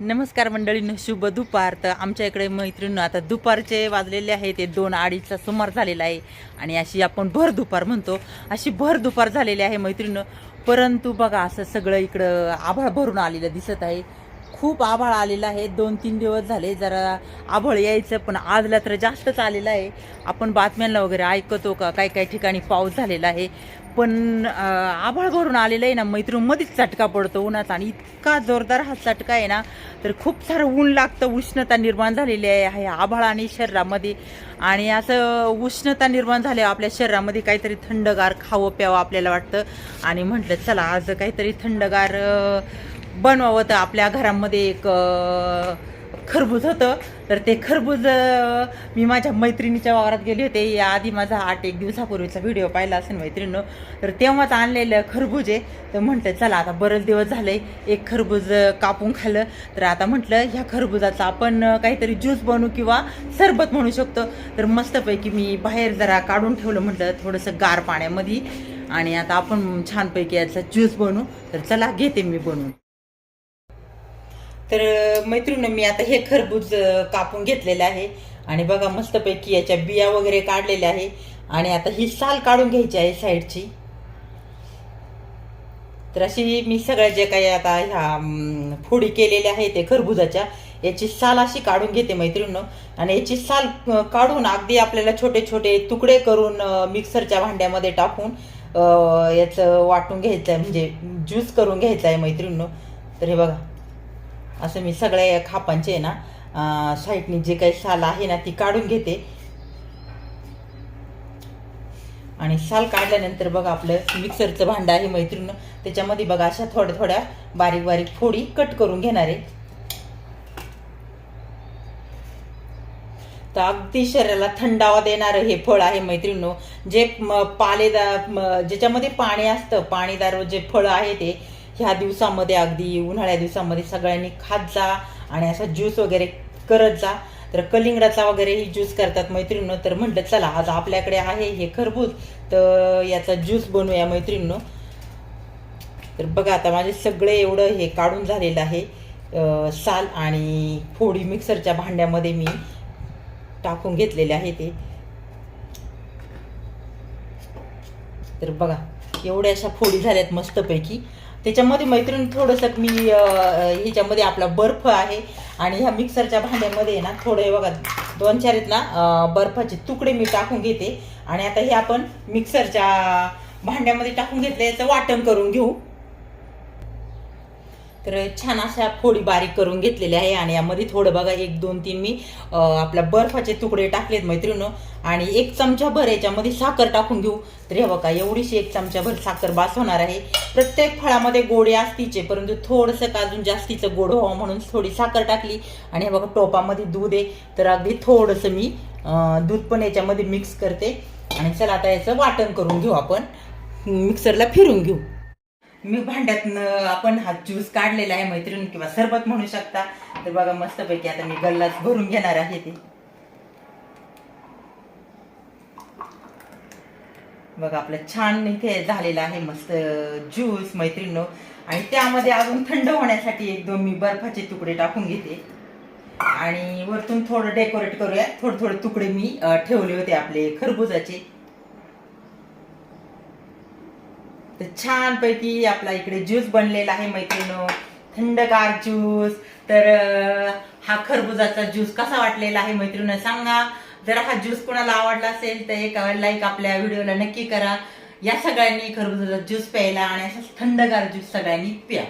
नमस्कार मंडळीनं शुभ दुपार. तर आमच्या इकडे मैत्रिणी आता दुपारचे वाजलेले आहे ते दोन अडीचचा सुमार झालेला आहे. आणि अशी आपण भर दुपार म्हणतो. अशी भर दुपार झालेली आहे मैत्रिणी. परंतु बघा असं सगळं इकडं आभाळ भरून आलेलं दिसत आहे. खूप आभाळ आलेला आहे. दोन तीन दिवस झाले जरा आभाळ यायचं पण आजला तर जास्तच आलेलं आहे. आपण बातम्यांना वगैरे ऐकतो का? काही काही ठिकाणी पाऊस झालेला आहे. पण आभाळ भरून आलेलं आहे ना मैत्रीण मध्येच चटका पडतो उन्हाचा आणि इतका जोरदार हा चटका आहे ना तर खूप सारं ऊन लागतं. उष्णता निर्माण झालेली आहे आभाळ आणि शरीरामध्ये. आणि असं उष्णता निर्माण झाल्या आपल्या शरीरामध्ये काहीतरी थंडगार खावं प्यावं आपल्याला वाटतं. आणि म्हटलं चला आज काहीतरी थंडगार बनवावं तर आपल्या घरामध्ये एक खरबूज होतं. तर ते खरबूज मी माझ्या मैत्रिणीच्या वावरात गेले होते. याआधी माझा आठ एक दिवसापूर्वीचा व्हिडिओ पाहिला असेल मैत्रिणीनं. तर तेव्हाच आणलेलं खरबूज आहे. तर म्हटलं चला आता बरेच दिवस झाले एक खरबूज कापून खाल्लं. तर आता म्हटलं ह्या खरबुजाचा आपण काहीतरी ज्यूस बनवू किंवा सरबत म्हणू शकतो. तर मस्तपैकी मी बाहेर जरा काढून ठेवलं. म्हटलं थोडंसं गार पाण्यामध्ये आणि आता आपण छानपैकी याचा ज्यूस बनवू. तर चला घेते मी बनवून. तर मैत्रिणी मी आता हे खरबूज कापून घेतलेलं आहे. आणि बघा मस्तपैकी याच्या बिया वगैरे काढलेल्या आहे. आणि आता ही साल काढून घ्यायची आहे साईडची. तर अशी मी सगळ्या जे काही आता ह्या फोडी केलेल्या आहे ते खरबुजाच्या याची साल अशी काढून घेते मैत्रिणीनं. आणि याची साल काढून अगदी आपल्याला छोटे छोटे तुकडे करून मिक्सरच्या भांड्यामध्ये टाकून याचं वाटून घ्यायचं आहे. म्हणजे ज्यूस करून घ्यायचं आहे मैत्रिणीनं. तर हे बघा. असं मी सगळ्या खापांचे आहे ना अं, साईडनी जे काही साल आहे ना ती काढून घेते. आणि साल काढल्यानंतर बघा आपलं मिक्सरचं भांडं आहे मैत्रीण त्याच्यामध्ये बघा अशा थोड्या थोड्या बारीक बारीक फोडी कट करून घेणार आहे. तर अगदी शरीराला थंडावा देणारं हे फळ आहे मैत्रिणीनो जे पालेदार ज्याच्यामध्ये पाणी असतं पाणीदार जे फळ आहे ते ह्या दिवसामध्ये अगदी उन्हाळ्या दिवसामध्ये सगळ्यांनी खात जा आणि असा ज्यूस वगैरे करत जा. तर कलिंगडाचा वगैरे ही ज्यूस करतात मैत्रिणीनं. तर म्हटलं चला आज आपल्याकडे आहे हे खरबूज. तर याचा ज्यूस बनवूया मैत्रिणीनं. तर बघा आता माझे सगळे एवढं हे काढून झालेलं आहे. साल आणि फोडी मिक्सरच्या भांड्यामध्ये मी टाकून घेतलेले आहे ते. तर बघा एवढ्या अशा फोडी झाल्यात मस्तपैकी. त्याच्यामध्ये मैत्रीण थोडंसं मी ह्याच्यामध्ये आपला बर्फ आहे. आणि ह्या मिक्सरच्या भांड्यामध्ये आहे ना थोडे बघा दोन चार आहेत ना बर्फाचे तुकडे मी टाकून घेते. आणि आता हे आपण मिक्सरच्या भांड्यामध्ये टाकून घेतले याचं वाटण करून घेऊ. तर छान अशा फोडी बारीक करून घेतलेल्या आहे आणि यामध्ये थोडं बघा एक दोन तीन मी आपल्या बर्फाचे तुकडे टाकलेत मैत्रिणी आणि एक चमचा भर याच्यामध्ये साखर टाकून घेऊ. तर हे बघा एवढीशी एक चमचा भर साखर बास होणार आहे. प्रत्येक फळामध्ये गोडे असतीचे परंतु थोडंसं का अजून जास्तीचं गोड व्हावं म्हणून थोडी साखर टाकली. आणि हे बघा टोपामध्ये दूध आहे. तर अगदी थोडंसं मी दूध पण याच्यामध्ये मिक्स करते. आणि चला आता याचं वाटण करून घेऊ आपण. मिक्सरला फिरून घेऊ. मी भांड्यातनं आपण हा ज्यूस काढलेला आहे मैत्रीण किंवा सरबत म्हणू शकता. तर बघा मस्तपैकी आता मी गल्लाच भरून घेणार आहे ते. बघा आपलं छान इथे झालेलं आहे मस्त ज्यूस मैत्रिणीनो. आणि त्यामध्ये अजून थंड होण्यासाठी एक दोन मी बर्फाचे तुकडे टाकून घेते. आणि वरतून थोडं डेकोरेट करूया. थोडे थोडे तुकडे मी ठेवले होते आपले खरबुजाचे. तर छानपैकी आपला इकडे ज्यूस बनलेला आहे मैत्रिणीनो थंडगार ज्यूस. तर हा खरबुजाचा ज्यूस कसा वाटलेला आहे मैत्रिणी सांगा. जर हा ज्यूस कोणाला आवडला असेल तर एक लाईक आपल्या व्हिडिओला नक्की करा. या सगळ्यांनी खरबुजाचा ज्यूस प्यायला आणि असा थंडगार ज्यूस सगळ्यांनी प्या.